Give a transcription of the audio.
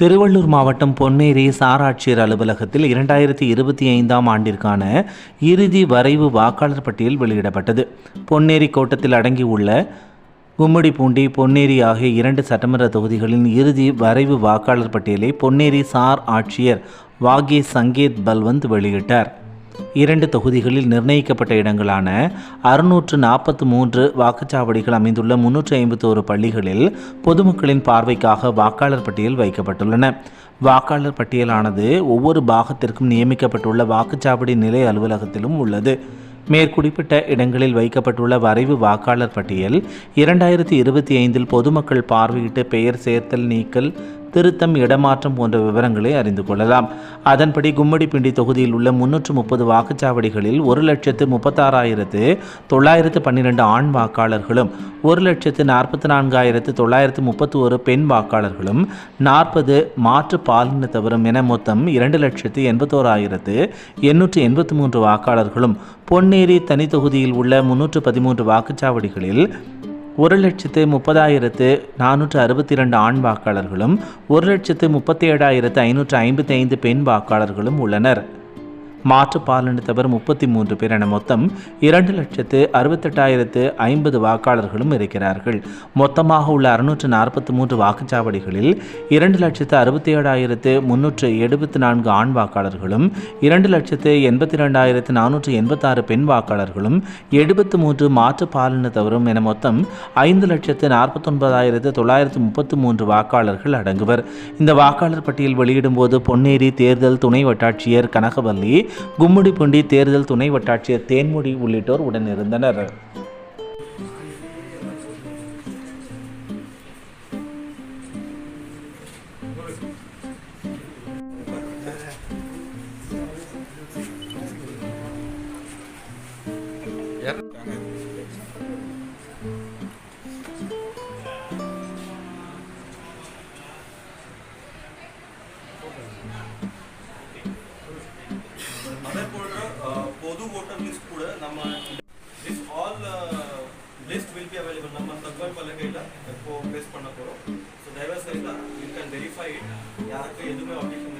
திருவள்ளூர் மாவட்டம் பொன்னேரி சாராட்சியர் அலுவலகத்தில் இரண்டாயிரத்தி இருபத்தி ஐந்தாம் ஆண்டிற்கான இறுதி வரைவு வாக்காளர் பட்டியல் வெளியிடப்பட்டது. பொன்னேரி கோட்டத்தில் அடங்கியுள்ள கும்மிடிப்பூண்டி பொன்னேரி ஆகிய இரண்டு சட்டமன்ற தொகுதிகளின் இறுதி வரைவு வாக்காளர் பட்டியலை பொன்னேரி சார் ஆட்சியர் வாகே சங்கேத் பல்வந்த் வெளியிட்டார். இரண்டு தொகுதிகளில் நிர்ணயிக்கப்பட்ட இடங்களான அறுநூற்று நாற்பத்து மூன்று வாக்குச்சாவடிகள் அமைந்துள்ள முன்னூற்றி ஐம்பத்தோரு பள்ளிகளில் பொதுமக்களின் பார்வைக்காக வாக்காளர் பட்டியல் வைக்கப்பட்டுள்ளன. வாக்காளர் பட்டியலானது ஒவ்வொரு பாகத்திற்கும் நியமிக்கப்பட்டுள்ள வாக்குச்சாவடி நிலை அலுவலகத்திலும் உள்ளது. மேற்குறிப்பிட்ட இடங்களில் வைக்கப்பட்டுள்ள வரைவு வாக்காளர் பட்டியல் இரண்டாயிரத்தி இருபத்தி ஐந்தில் பொதுமக்கள் பார்வையிட்டு பெயர் சேர்த்தல் நீக்கல் திருத்தம் இடமாற்றம் போன்ற விவரங்களை அறிந்து கொள்ளலாம். அதன்படி கும்மிடிப்பிண்டி தொகுதியில் உள்ள முன்னூற்று முப்பது வாக்குச்சாவடிகளில் ஒரு லட்சத்து முப்பத்தாறாயிரத்து தொள்ளாயிரத்து பன்னிரெண்டு ஆண் வாக்காளர்களும் ஒரு லட்சத்து நாற்பத்தி நான்காயிரத்து தொள்ளாயிரத்து முப்பத்தி ஒரு பெண் வாக்காளர்களும் நாற்பது மாற்று பாலினத்தவரும் என மொத்தம் இரண்டு லட்சத்து எண்பத்தோராயிரத்து எண்ணூற்று எண்பத்தி மூன்று வாக்காளர்களும் பொன்னேரி தனி தொகுதியில் உள்ள முன்னூற்று பதிமூன்று வாக்குச்சாவடிகளில் ஒரு லட்சத்து முப்பதாயிரத்து நானூற்று அறுபத்தி ரெண்டு ஆண் வாக்காளர்களும் ஒரு லட்சத்து முப்பத்தி ஏழாயிரத்து ஐநூற்று ஐம்பத்தி ஐந்து பெண் வாக்காளர்களும் உள்ளனர். மாற்று பாலினத்தவர் முப்பத்தி மூன்று பேர் என மொத்தம் இரண்டு லட்சத்து அறுபத்தெட்டாயிரத்து ஐம்பது வாக்காளர்களும் இருக்கிறார்கள். மொத்தமாக உள்ள அறுநூற்று நாற்பத்தி மூன்று வாக்குச்சாவடிகளில் இரண்டு லட்சத்து அறுபத்தி ஏழாயிரத்து முன்னூற்று எழுபத்தி நான்கு ஆண் வாக்காளர்களும் இரண்டு லட்சத்து எண்பத்தி ரெண்டாயிரத்து நானூற்று எண்பத்தாறு பெண் வாக்காளர்களும் எழுபத்து மூன்று மாற்று பாலினத்தவரும் என மொத்தம் ஐந்து லட்சத்து நாற்பத்தொன்பதாயிரத்து தொள்ளாயிரத்து முப்பத்து மூன்று வாக்காளர்கள் அடங்குவர். இந்த வாக்காளர் பட்டியல் வெளியிடும்போது பொன்னேரி தேர்தல் துணை வட்டாட்சியர் கனகவல்லி கும்மிடிப்பூண்டி தேர்தல் துணை வட்டாட்சியர் தேன்மொழி உள்ளிட்டோர் உடனிருந்தனர். அதே அஹ், பொது ஓட்டர் லிஸ்ட் கூட நம்ம this all list will be available நம்ம தகவல் பலகையில் இப்போ பேஸ்ட் பண்ண போகிறோம் ஸோ தயவு செய்து யூ கேன் வெரிஃபை இட் யாருக்கு எதுவுமே அப்டேஷன்